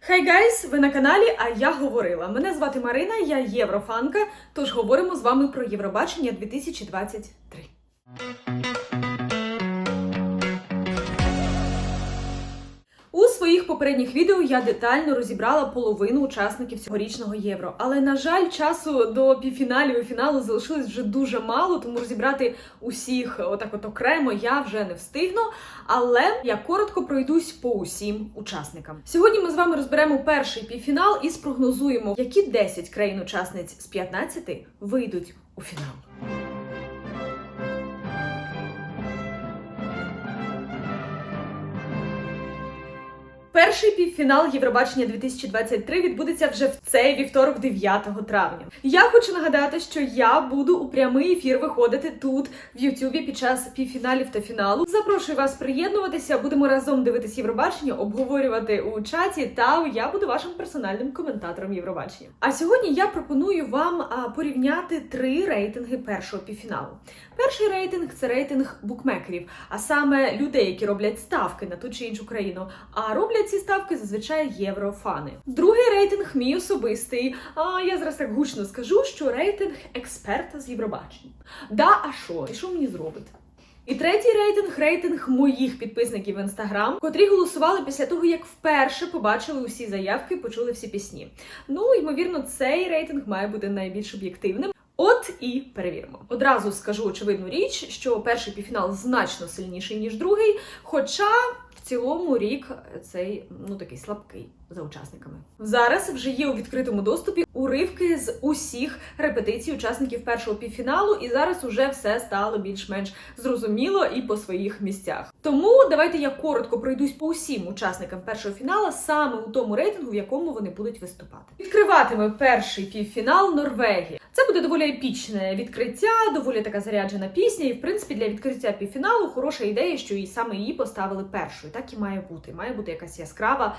Хей гайс, ви на каналі, а я говорила. Мене звати Марина, я єврофанка, тож говоримо з вами про Євробачення 2023. У своїх попередніх відео я детально розібрала половину учасників цьогорічного євро. Але на жаль, часу до півфіналів і фіналу залишилось вже дуже мало, тому розібрати усіх отак от окремо я вже не встигну. Але я коротко пройдусь по усім учасникам. Сьогодні ми з вами розберемо перший півфінал і спрогнозуємо, які 10 країн-учасниць з 15 вийдуть у фінал. Перший півфінал Євробачення 2023 відбудеться вже в цей вівторок, 9 травня. Я хочу нагадати, що я буду у прямий ефір виходити тут в Ютубі під час півфіналів та фіналу. Запрошую вас приєднуватися. Будемо разом дивитись Євробачення, обговорювати у чаті. Та я буду вашим персональним коментатором Євробачення. А сьогодні я пропоную вам порівняти три рейтинги першого півфіналу. Перший рейтинг це рейтинг букмекерів, а саме людей, які роблять ставки на ту чи іншу країну. А роблять ці ставки зазвичай єврофани. Другий рейтинг мій особистий. А я зараз так гучно скажу, що рейтинг експерта з Євробачення. Да, а що? І що мені зробити? І третій рейтинг рейтинг моїх підписників в інстаграм, котрі голосували після того, як вперше побачили усі заявки, почули всі пісні. Ну ймовірно, цей рейтинг має бути найбільш об'єктивним. От і перевіримо. Одразу скажу очевидну річ, що перший півфінал значно сильніший ніж другий. Хоча в цілому рік цей ну такий слабкий за учасниками. Зараз вже є у відкритому доступі уривки з усіх репетицій учасників першого півфіналу, і зараз уже все стало більш-менш зрозуміло і по своїх місцях. Тому давайте я коротко пройдусь по усім учасникам першого фіналу саме у тому рейтингу, в якому вони будуть виступати. Відкриватиме перший півфінал Норвегія. Це буде доволі епічне відкриття, доволі така заряджена пісня. І в принципі для відкриття півфіналу хороша ідея, що і саме її поставили першою. Так і має бути. Має бути якась яскрава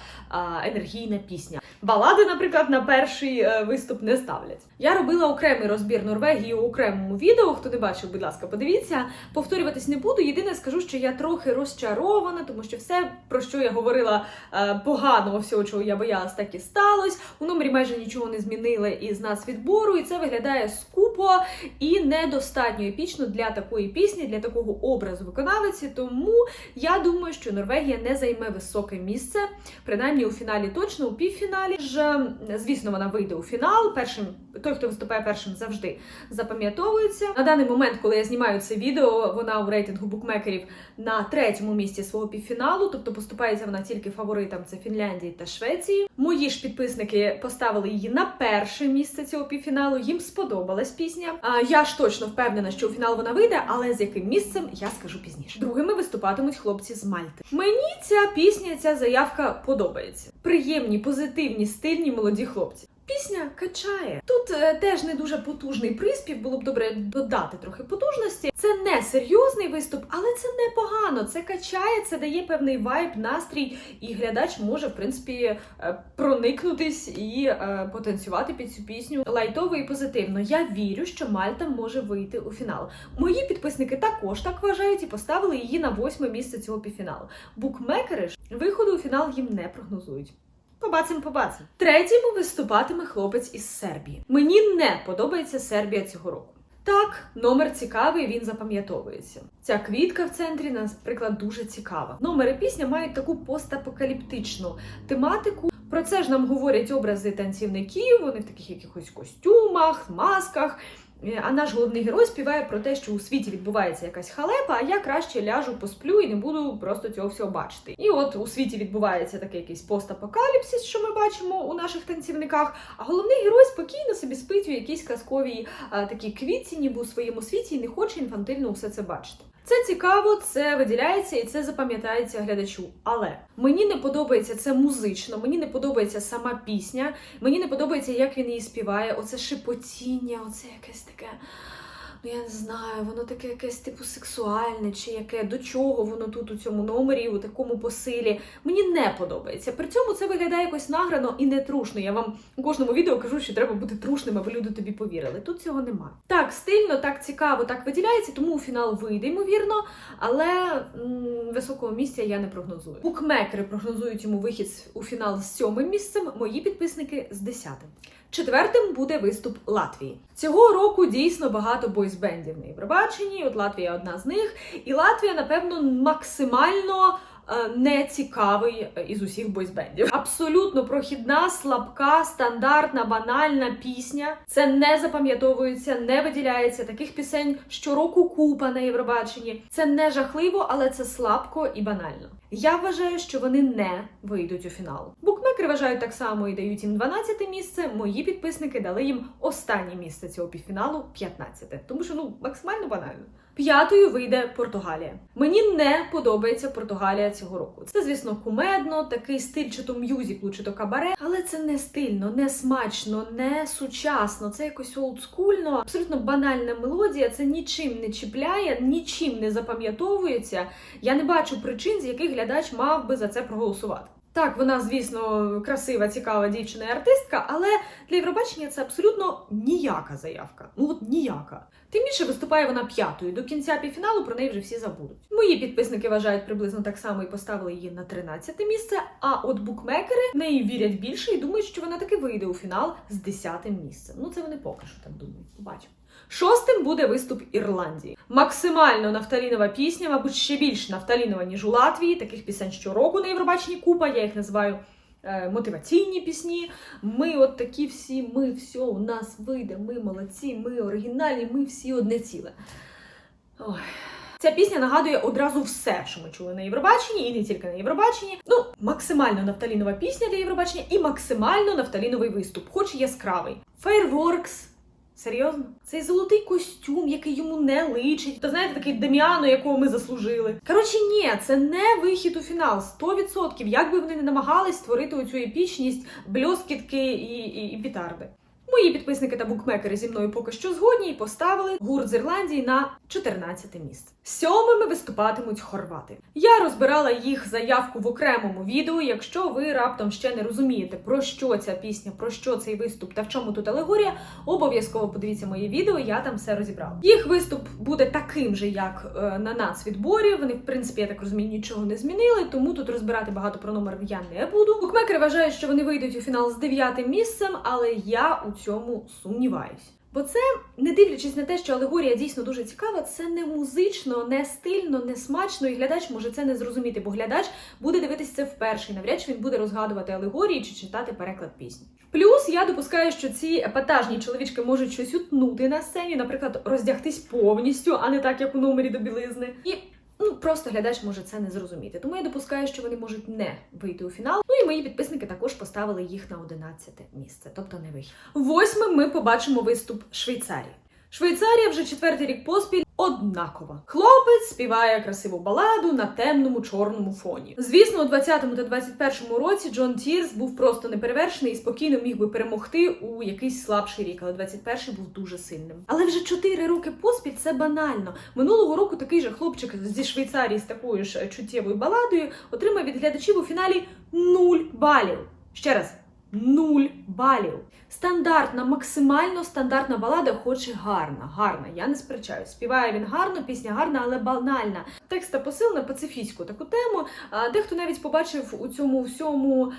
енергійна пісня. Балади, наприклад, на перший е, виступ не ставлять. Я робила окремий розбір Норвегії у окремому відео. Хто не бачив, будь ласка, подивіться. Повторюватись не буду. Єдине скажу, що я трохи розчарована, тому що все, про що я говорила е, поганого, всього, чого я боялась, так і сталося. У номері майже нічого не змінили із нас відбору, і це виглядає скупо і недостатньо епічно для такої пісні, для такого образу виконавиці. Тому я думаю, що Норвегія не займе високе місце, принаймні у фіналі точно, у півфіналі ж, звісно, вона вийде у фінал. Першим той, хто виступає першим, завжди запам'ятовується. На даний момент, коли я знімаю це відео, вона у рейтингу букмекерів на третьому місці свого півфіналу, тобто поступається вона тільки фаворитам це Фінляндії та Швеції. Мої ж підписники поставили її на перше місце цього півфіналу. Їм сподобалась пісня. А я ж точно впевнена, що у фінал вона вийде, але з яким місцем я скажу пізніше. Другими виступатимуть хлопці з Мальти. Мені ця пісня, ця заявка подобається. Приємні, позитивні, стильні молоді хлопці. Пісня качає. Тут е, теж не дуже потужний приспів, було б добре додати трохи потужності. Це не серйозний виступ, але це непогано. Це качає, це дає певний вайб, настрій, і глядач може, в принципі, е, проникнутись і е, потанцювати під цю пісню лайтово і позитивно. Я вірю, що Мальта може вийти у фінал. Мої підписники також так вважають і поставили її на восьме місце цього півфіналу. Букмекери ж виходу у фінал їм не прогнозують. Побачимо, побачимо. Третім виступатиме хлопець із Сербії. Мені не подобається Сербія цього року. Так, номер цікавий, він запам'ятовується. Ця квітка в центрі, наприклад, дуже цікава. Номер і пісня мають таку постапокаліптичну тематику. Про це ж нам говорять образи танцівників, вони в таких якихось костюмах, масках. Е, А наш головний герой співає про те, що у світі відбувається якась халепа, а я краще ляжу, посплю і не буду просто цього всього бачити. І от у світі відбувається такий якийсь постапокаліпсис, що ми бачимо у наших танцівниках. А головний герой спокійно собі спить у якійсь казковій а, такій квітці, ніби у своєму світі, і не хоче інфантильно усе це бачити. Це цікаво, це виділяється і це запам'ятається глядачу. Але мені не подобається це музично, мені не подобається сама пісня, мені не подобається, як він її співає. Оце шепотіння, оце якесь таке. Ну я не знаю, воно таке якесь типу сексуальне, чи яке до чого воно тут у цьому номері, у такому посилі. Мені не подобається. При цьому це виглядає якось награно і не трушно. Я вам у кожному відео кажу, що треба бути трушним, аби люди тобі повірили. Тут цього немає. Так стильно, так цікаво, так виділяється, тому у фінал вийде, ймовірно, але м, високого місця я не прогнозую. Букмекери прогнозують йому вихід у фінал з сьомим місцем, мої підписники з десятим. Четвертим буде виступ Латвії. Цього року дійсно багато бойсбендів на Євробаченні. От Латвія одна з них. І Латвія, напевно, максимально нецікавий е, із усіх бойсбендів. Абсолютно прохідна, слабка, стандартна, банальна пісня. Це не запам'ятовується, не виділяється. Таких пісень щороку купа на Євробаченні. Це не жахливо, але це слабко і банально. Я вважаю, що вони не вийдуть у фінал. Букмекери вважають так само і дають їм 12 місце. Мої підписники дали їм останнє місце цього півфіналу 15. Тому що ну максимально банально. П'ятою вийде Португалія. Мені не подобається Португалія цього року. Це, звісно, кумедно, такий стиль чи то мюзиклу, чи то кабаре, але це не стильно, не смачно, не сучасно. Це якось олдскульно, абсолютно банальна мелодія. Це нічим не чіпляє, нічим не запам'ятовується. Я не бачу причин, з яких глядач мав би за це проголосувати. Так, вона, звісно, красива, цікава дівчина і артистка, але для Євробачення це абсолютно ніяка заявка. Ну от ніяка. Тим більше виступає вона п'ятою. До кінця півфіналу про неї вже всі забудуть. Мої підписники вважають приблизно так само і поставили її на 13 місце. А от букмекери в неї вірять більше і думають, що вона таки вийде у фінал з 10 місцем. Ну це вони поки що так думають. Побачимо. Шостим буде виступ Ірландії. Максимально нафталінова пісня, мабуть, ще більш нафталінова, ніж у Латвії. Таких пісень щороку на Євробаченні купа. Я їх називаю е, мотиваційні пісні. Ми от такі всі, ми все, у нас вийде, ми молодці, ми оригінальні, ми всі одне ціле. Ой. Ця пісня нагадує одразу все, що ми чули на Євробаченні, і не тільки на Євробаченні. Ну, максимально нафталінова пісня для Євробачення і максимально нафталіновий виступ, хоч і яскравий. Fireworks. Серйозно? Цей золотий костюм, який йому не личить. Та знаєте, такий Деміано, якого ми заслужили. Коротше, ні, це не вихід у фінал. 100%. Як би вони не намагались створити оцю епічність, бльоскітки і, і, і пітарди. Мої підписники та букмекери зі мною поки що згодні і поставили гурт з Ірландії на 14 місце. Сьомими виступатимуть хорвати. Я розбирала їх заявку в окремому відео. Якщо ви раптом ще не розумієте, про що ця пісня, про що цей виступ та в чому тут алегорія, обов'язково подивіться моє відео, я там все розібрала. Їх виступ буде таким же, як е, на нацвідборі. Вони, в принципі, я так розумію, нічого не змінили, тому тут розбирати багато про номер я не буду. Букмекери вважають, що вони вийдуть у фінал з дев'ятим місцем, але я у цьому сумніваюсь. Бо це, не дивлячись на те, що алегорія дійсно дуже цікава, це не музично, не стильно, не смачно, і глядач може це не зрозуміти, бо глядач буде дивитись це вперше, і навряд чи він буде розгадувати алегорії чи читати переклад пісні. Плюс я допускаю, що ці епатажні чоловічки можуть щось утнути на сцені, наприклад, роздягтись повністю, а не так, як у номері до білизни. І Ну, просто глядач може це не зрозуміти. Тому я допускаю, що вони можуть не вийти у фінал. Ну і мої підписники також поставили їх на 11 місце, тобто не вихід. Восьмим ми побачимо виступ Швейцарії. Швейцарія вже четвертий рік поспіль однакова. Хлопець співає красиву баладу на темному чорному фоні. Звісно, у 20-му та 21-му році Джон Тірс був просто неперевершений і спокійно міг би перемогти у якийсь слабший рік, але 21-й був дуже сильним. Але вже 4 роки поспіль це банально. Минулого року такий же хлопчик зі Швейцарії з такою ж чуттєвою баладою отримав від глядачів у фіналі 0 балів. Ще раз. Нуль балів. Стандартна, максимально стандартна балада, хоч і гарна. Гарна, я не сперечаю. Співає він гарно, пісня гарна, але банальна. Текста та посил на пацифістську таку тему. Дехто навіть побачив у цьому всьому.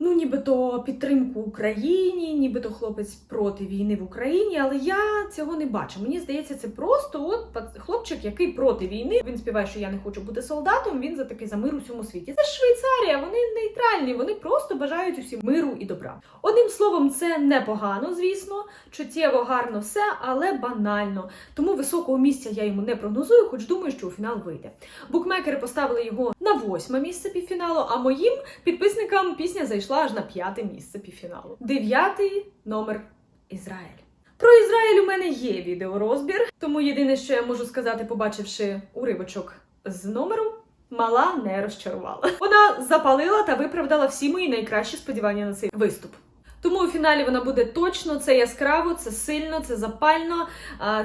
Ну, нібито підтримку Україні, нібито хлопець проти війни в Україні, але я цього не бачу. Мені здається, це просто от хлопчик, який проти війни. Він співає, що я не хочу бути солдатом. Він за такий за мир у всьому світі. Це Швейцарія, вони нейтральні, вони просто бажають усім миру і добра. Одним словом, це непогано, звісно, чуттєво гарно все, але банально. Тому високого місця я йому не прогнозую, хоч думаю, що у фінал вийде. Букмекери поставили його на восьме місце півфіналу, а моїм підписникам пісня зайшла аж на п'яте місце півфіналу. Дев'ятий номер Ізраїль. Про Ізраїль у мене є відеорозбір, тому єдине, що я можу сказати, побачивши уривочок з номеру. Мала не розчарувала. Вона запалила та виправдала всі мої найкращі сподівання на цей виступ. Тому у фіналі вона буде точно, це яскраво, це сильно, це запально,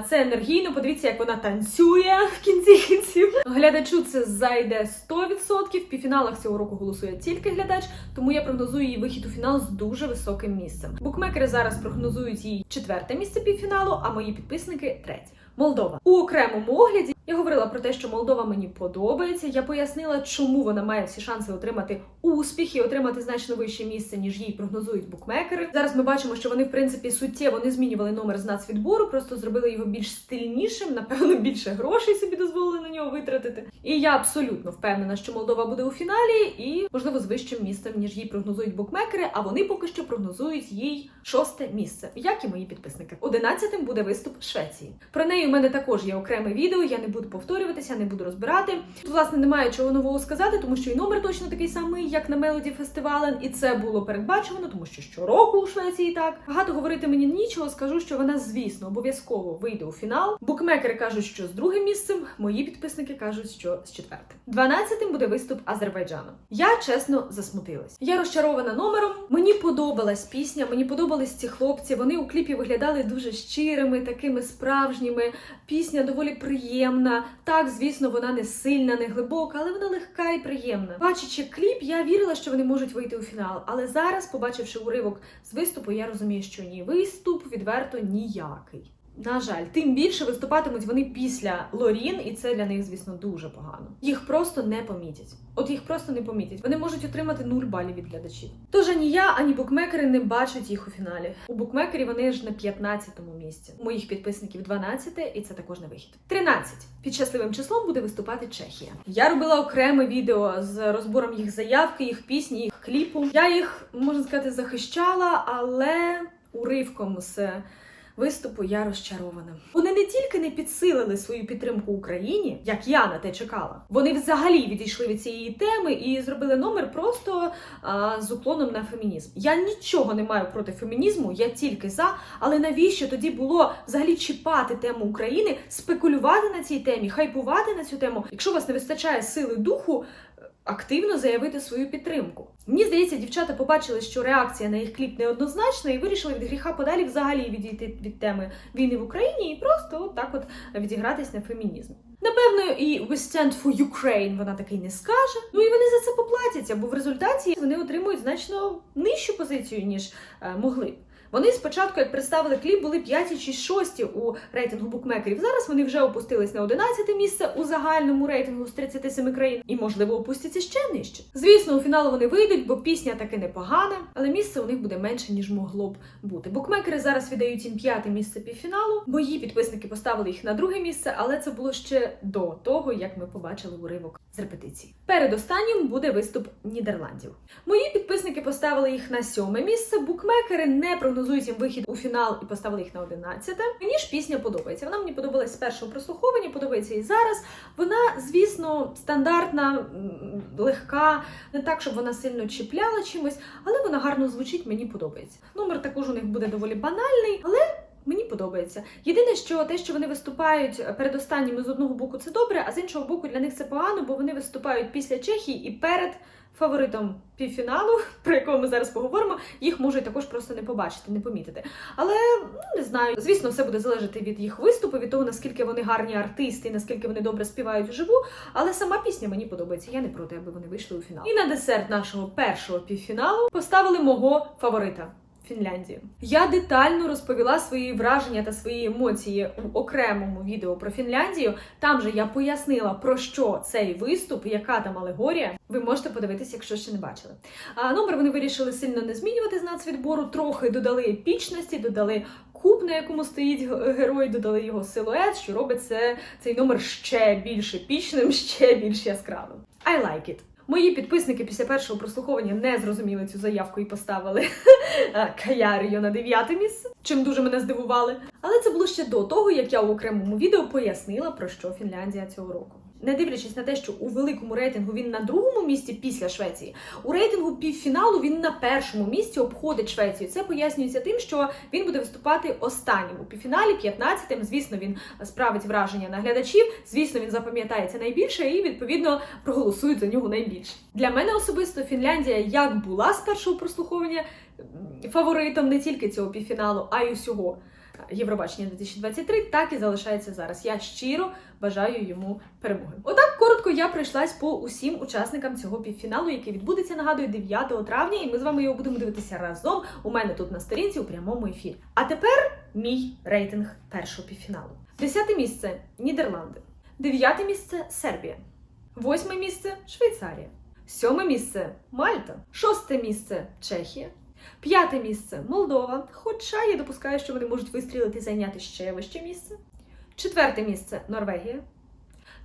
це енергійно. Подивіться, як вона танцює в кінці кінців. Глядачу це зайде 100%. В півфіналах цього року голосує тільки глядач, тому я прогнозую її вихід у фінал з дуже високим місцем. Букмекери зараз прогнозують їй четверте місце півфіналу, а мої підписники третє. Молдова у окремому огляді я говорила про те, що Молдова мені подобається. Я пояснила, чому вона має всі шанси отримати успіх і отримати значно вище місце, ніж їй прогнозують букмекери. Зараз ми бачимо, що вони в принципі суттєво не змінювали номер з нацвідбору, просто зробили його більш стильнішим. Напевно, більше грошей собі дозволили на нього витратити. І я абсолютно впевнена, що Молдова буде у фіналі, і можливо з вищим місцем, ніж їй прогнозують букмекери. А вони поки що прогнозують їй шосте місце, як і мої підписники. Одинадцятим буде виступ Швеції. Про неї у мене також є окреме відео. Я не буду повторюватися, не буду розбирати. Тут, власне, немає чого нового сказати, тому що і номер точно такий самий, як на Мелоді Фестивален, і це було передбачено, тому що щороку у Швеції так. Багато говорити мені нічого. Скажу, що вона, звісно, обов'язково вийде у фінал. Букмекери кажуть, що з другим місцем. Мої підписники кажуть, що з четвертим. Дванадцятим буде виступ Азербайджану. Я чесно засмутилась. Я розчарована номером. Мені подобалась пісня, мені подобались ці хлопці. Вони у кліпі виглядали дуже щирими, такими справжніми. Пісня доволі приємна. Так, звісно, вона не сильна, не глибока, але вона легка і приємна. Бачачи кліп, я вірила, що вони можуть вийти у фінал. Але зараз, побачивши уривок з виступу, я розумію, що ні, виступ відверто ніякий. На жаль, тим більше виступатимуть вони після Лорін, і це для них, звісно, дуже погано. Їх просто не помітять. От їх просто не помітять. Вони можуть отримати 0 балів від глядачів. Тож ані я, ані букмекери не бачать їх у фіналі. У букмекерів вони ж на 15-му місці. У моїх підписників 12, і це також не вихід. 13. Під щасливим числом буде виступати Чехія. Я робила окреме відео з розбором їх заявки, їх пісні, їх кліпу. Я їх можна сказати захищала, але уривком з виступу я розчарована. Вони не тільки не підсилили свою підтримку Україні, як я на те чекала. Вони взагалі відійшли від цієї теми і зробили номер просто а, з уклоном на фемінізм. Я нічого не маю проти фемінізму, я тільки за. Але навіщо тоді було взагалі чіпати тему України, спекулювати на цій темі, хайпувати на цю тему? Якщо у вас не вистачає сили духу. Активно заявити свою підтримку. Мені здається, дівчата побачили, що реакція на їх кліп неоднозначна, і вирішили від гріха подалі взагалі відійти від теми війни в Україні і просто от так от відігратись на фемінізм. Напевно, і We Stand for Ukraine вона такий не скаже. Ну і вони за це поплатяться, бо в результаті вони отримують значно нижчу позицію, ніж е, могли. Вони спочатку, як представили кліп, були 5 чи 6 у рейтингу букмекерів. Зараз вони вже опустились на 11 місце у загальному рейтингу з 37 країн і, можливо, опустяться ще нижче. Звісно, у фінал вони вийдуть, бо пісня таки непогана, але місце у них буде менше, ніж могло б бути. Букмекери зараз віддають їм п'яте місце півфіналу. Мої підписники поставили їх на друге місце, але це було ще до того, як ми побачили уривок з репетиції. Перед останнім буде виступ Нідерландів. Мої підписники поставили їх на сьоме місце. Букмекери не прогнозують їм вихід у фінал і поставили їх на одинадцяте. Мені ж пісня подобається. Вона мені подобалась з першого прослуховування, подобається і зараз. Вона, звісно, стандартна, легка, не так, щоб вона сильно чіпляла чимось, але вона гарно звучить, мені подобається. Номер також у них буде доволі банальний, але. Мені подобається. Єдине, що те, що вони виступають перед останніми з одного боку, це добре, а з іншого боку, для них це погано, бо вони виступають після Чехії і перед фаворитом півфіналу, про якого ми зараз поговоримо, їх можуть також просто не побачити, не помітити. Але ну, не знаю. Звісно, все буде залежати від їх виступу, від того наскільки вони гарні артисти, наскільки вони добре співають вживу. Але сама пісня мені подобається. Я не проти, аби вони вийшли у фінал. І на десерт нашого першого півфіналу поставили мого фаворита. Фінляндію. Я детально розповіла свої враження та свої емоції у окремому відео про Фінляндію. Там же я пояснила про що цей виступ, яка там алегорія. Ви можете подивитися, якщо ще не бачили. А номер вони вирішили сильно не змінювати з нацвідбору, трохи додали епічності, додали куб, на якому стоїть герой, додали його силует, що робить це, цей номер ще більш епічним, ще більш яскравим. I like it. Мої підписники після першого прослуховування не зрозуміли цю заявку і поставили е, Каярію на дев'яте місце, чим дуже мене здивували. Але це було ще до того, як я у окремому відео пояснила, про що Фінляндія цього року. Не дивлячись на те, що у великому рейтингу він на другому місці після Швеції, у рейтингу півфіналу він на першому місці обходить Швецію. Це пояснюється тим, що він буде виступати останнім у півфіналі, 15-тим. Звісно, він справить враження на глядачів. Звісно, він запам'ятається найбільше і відповідно проголосують за нього найбільше. Для мене особисто Фінляндія як була з першого прослуховування. фаворитом не тільки цього півфіналу, а й усього Євробачення 2023, так і залишається зараз. Я щиро бажаю йому перемоги. Отак коротко я пройшлась по усім учасникам цього півфіналу, який відбудеться, нагадую, 9 травня, і ми з вами його будемо дивитися разом. У мене тут на сторінці у прямому ефірі. А тепер мій рейтинг першого півфіналу. Десяте місце Нідерланди. Дев'яте місце Сербія. Восьме місце Швейцарія. Сьоме місце Мальта. Шосте місце Чехія. П'яте місце Молдова. Хоча я допускаю, що вони можуть вистрілити і зайняти ще вище місце. Четверте місце Норвегія.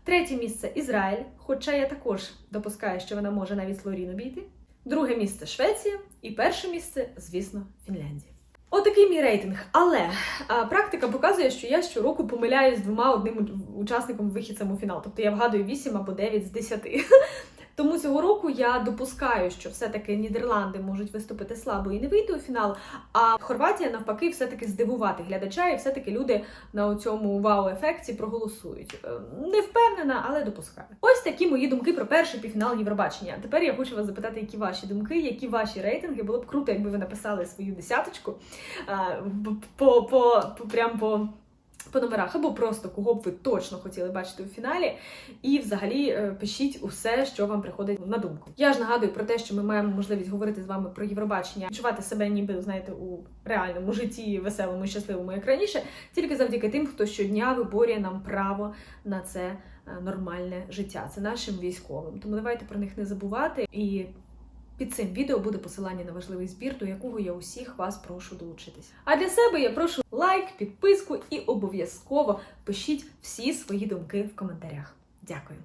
Третє місце Ізраїль. Хоча я також допускаю, що вона може навіть Слорін обійти. Друге місце Швеція. І перше місце, звісно, Фінляндія. Отакий мій рейтинг. Але а, практика показує, що я щороку помиляюсь двома одним учасником вихідцем у фінал. Тобто я вгадую 8 або 9 з 10. Тому цього року я допускаю, що все-таки Нідерланди можуть виступити слабо і не вийти у фінал. А Хорватія навпаки все-таки здивувати глядача, і все-таки люди на цьому вау-ефекті проголосують. Е, Не впевнена, але допускаю. Ось такі мої думки про перший півфінал Євробачення. Тепер я хочу вас запитати, які ваші думки, які ваші рейтинги. Було б круто, якби ви написали свою десяточку по, по, по прям по. По номерах, або просто кого б ви точно хотіли бачити у фіналі, і взагалі е, пишіть усе, що вам приходить на думку. Я ж нагадую про те, що ми маємо можливість говорити з вами про Євробачення, відчувати себе, ніби знаєте, у реальному житті, веселому і щасливому, як раніше, тільки завдяки тим, хто щодня виборює нам право на це е, нормальне життя. Це нашим військовим. Тому давайте про них не забувати і. Під цим відео буде посилання на важливий збір, до якого я усіх вас прошу долучитись. А для себе я прошу лайк, підписку і обов'язково пишіть всі свої думки в коментарях. Дякую.